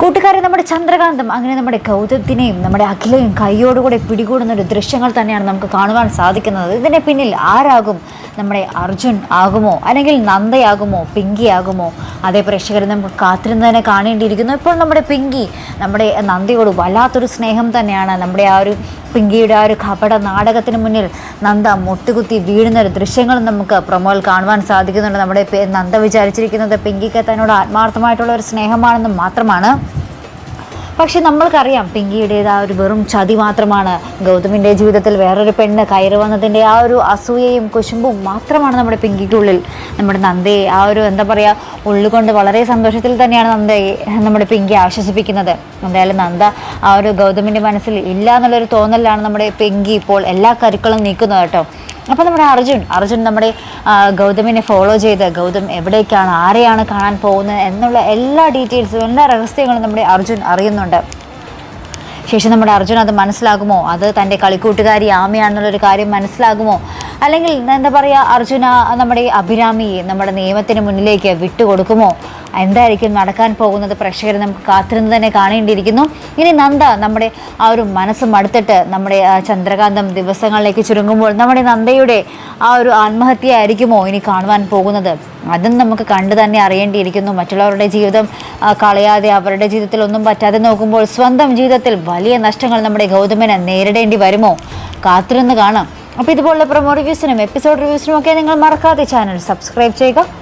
കൂട്ടുകാരെ നമ്മുടെ ചന്ദ്രകാന്തം അങ്ങനെ നമ്മുടെ ഗൗതത്തിനെയും നമ്മുടെ അഖിലയും കൈയോടുകൂടെ പിടികൂടുന്ന ഒരു ദൃശ്യങ്ങൾ തന്നെയാണ് നമുക്ക് കാണുവാൻ സാധിക്കുന്നത്. ഇതിനെ പിന്നിൽ ആരാകും നമ്മുടെ അർജുൻ ആകുമോ? അല്ലെങ്കിൽ നന്ദയാകുമോ? പിങ്കി ആകുമോ അതേ പ്രേക്ഷകരെ നമുക്ക് കാത്തിരുന്ന് തന്നെ കാണേണ്ടിയിരിക്കുന്നു. ഇപ്പോൾ നമ്മുടെ പിങ്കി നമ്മുടെ നന്ദയോട് വല്ലാത്തൊരു സ്നേഹം തന്നെയാണ്. നമ്മുടെ ആ ഒരു പിങ്കിയുടെ ആ ഒരു കപട നാടകത്തിന് മുന്നിൽ നന്ദ മുട്ടുകുത്തി വീഴുന്ന ദൃശ്യങ്ങൾ നമുക്ക് പ്രൊമോയിൽ കാണുവാൻ സാധിക്കുന്നുണ്ട്. നമ്മുടെ നന്ദ വിചാരിച്ചിരിക്കുന്നത് പിങ്കിക്ക് തന്നോട് ആത്മാർത്ഥമായിട്ടുള്ള ഒരു സ്നേഹമാണെന്ന് മാത്രമാണ്. പക്ഷെ നമ്മൾക്കറിയാം പിങ്കിയുടേത് ആ ഒരു വെറും ചതി മാത്രമാണ്. ഗൗതമിന്റെ ജീവിതത്തിൽ വേറൊരു പെണ്ണ് കയറി വന്നതിന്റെ ആ ഒരു അസൂയയും കുശുമ്പും മാത്രമാണ് നമ്മുടെ പിങ്കിക്കുള്ളിൽ. നമ്മുടെ നന്ദയെ ആ ഒരു എന്താ പറയുക ഉള്ളുകൊണ്ട് വളരെ സന്തോഷത്തിൽ തന്നെയാണ് നന്ദയെ നമ്മുടെ പിങ്കി ആശ്വസിപ്പിക്കുന്നത്. എന്തായാലും നന്ദ ആ ഒരു ഗൗതമിന്റെ മനസ്സിൽ ഇല്ല എന്നുള്ളൊരു തോന്നലാണ് നമ്മുടെ പിങ്കി ഇപ്പോൾ എല്ലാ കരുക്കളും നീക്കുന്നത് കേട്ടോ. അപ്പോൾ നമ്മുടെ അർജുൻ അർജുൻ നമ്മുടെ ഗൗതമിനെ ഫോളോ ചെയ്ത് ഗൗതം എവിടേക്കാണ് ആരെയാണ് കാണാൻ പോകുന്നത് എന്നുള്ള എല്ലാ ഡീറ്റെയിൽസും എല്ലാ രഹസ്യങ്ങളും നമ്മുടെ അർജുൻ അറിയുന്നുണ്ട്. ശേഷം നമ്മുടെ അർജുൻ അത് മനസ്സിലാകുമോ? അത് തന്റെ കളിക്കൂട്ടുകാരി ആമയാണെന്നുള്ളൊരു കാര്യം മനസ്സിലാകുമോ? അല്ലെങ്കിൽ എന്താ പറയുക അർജുന നമ്മുടെ അഭിരാമിയെ നമ്മുടെ നിയമത്തിന് മുന്നിലേക്ക് വിട്ടുകൊടുക്കുമോ? എന്തായിരിക്കും നടക്കാൻ പോകുന്നത് പ്രേക്ഷകരെ നമുക്ക് കാത്തിരുന്ന് തന്നെ കാണേണ്ടിയിരിക്കുന്നു. ഇനി നന്ദ നമ്മുടെ ആ ഒരു മനസ്സ് മടുത്തിട്ട് നമ്മുടെ ചന്ദ്രകാന്തം ദിവസങ്ങളിലേക്ക് ചുരുങ്ങുമ്പോൾ നമ്മുടെ നന്ദയുടെ ആ ഒരു ആത്മഹത്യ ആയിരിക്കുമോ ഇനി കാണുവാൻ പോകുന്നത്? അതും നമുക്ക് കണ്ടു തന്നെ അറിയേണ്ടിയിരിക്കുന്നു. മറ്റുള്ളവരുടെ ജീവിതം കളയാതെ അവരുടെ ജീവിതത്തിൽ ഒന്നും പറ്റാതെ നോക്കുമ്പോൾ സ്വന്തം ജീവിതത്തിൽ വലിയ നഷ്ടങ്ങൾ നമ്മുടെ ഗൗതമന് നേരിടേണ്ടി വരുമോ? കാത്തിരുന്ന് കാണാം. അപ്പോൾ ഇതുപോലുള്ള പ്രൊമോ റിവ്യൂസിനും എപ്പിസോഡ് റിവ്യൂസിനും ഒക്കെ നിങ്ങൾ മറക്കാതെ ചാനൽ സബ്സ്ക്രൈബ് ചെയ്യുക.